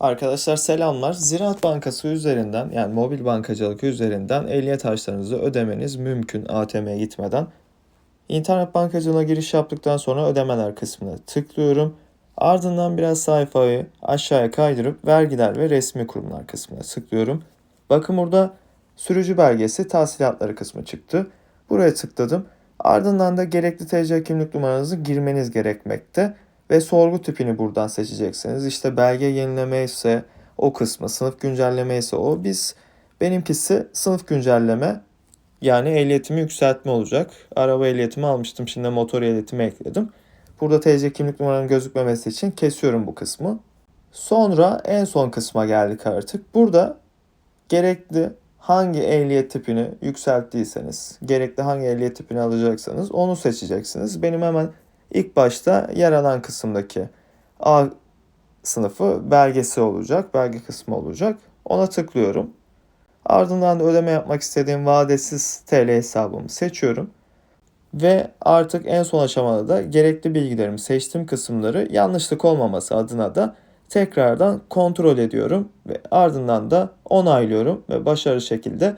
Arkadaşlar selamlar. Ziraat Bankası üzerinden yani mobil bankacılık üzerinden ehliyet harçlarınızı ödemeniz mümkün ATM'ye gitmeden. İnternet bankacılığına giriş yaptıktan sonra ödemeler kısmına tıklıyorum. Ardından biraz sayfayı aşağıya kaydırıp vergiler ve resmi kurumlar kısmına tıklıyorum. Bakın burada sürücü belgesi tahsilatları kısmı çıktı. Buraya tıkladım. Ardından da gerekli TC kimlik numaranızı girmeniz gerekmekte ve sorgu tipini buradan seçeceksiniz. İşte belge yenileme ise o kısmı, sınıf güncelleme ise o. Biz benimkisi sınıf güncelleme yani ehliyetimi yükseltme olacak. Araba ehliyetimi almıştım. Şimdi motor ehliyetimi ekledim. Burada TC kimlik numaranın gözükmemesi için kesiyorum bu kısmı. Sonra en son kısma geldik artık. Burada gerekli hangi ehliyet tipini yükselttiyseniz, gerekli hangi ehliyet tipini alacaksanız onu seçeceksiniz. Benim hemen ilk başta yer alan kısımdaki A sınıfı belgesi olacak, belge kısmı olacak. Ona tıklıyorum. Ardından da ödeme yapmak istediğim vadesiz TL hesabımı seçiyorum. Ve artık en son aşamada da gerekli bilgilerimi seçtiğim kısımları yanlışlık olmaması adına da tekrardan kontrol ediyorum ve ardından da onaylıyorum ve başarılı şekilde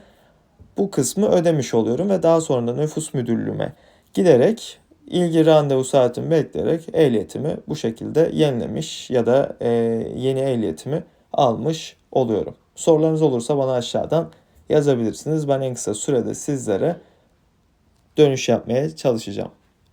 bu kısmı ödemiş oluyorum ve daha sonra da nüfus müdürlüğüme giderek ilgi randevu saatimi bekleyerek ehliyetimi bu şekilde yenilemiş ya da e, yeni ehliyetimi almış oluyorum. Sorularınız olursa bana aşağıdan yazabilirsiniz. Ben en kısa sürede sizlere dönüş yapmaya çalışacağım.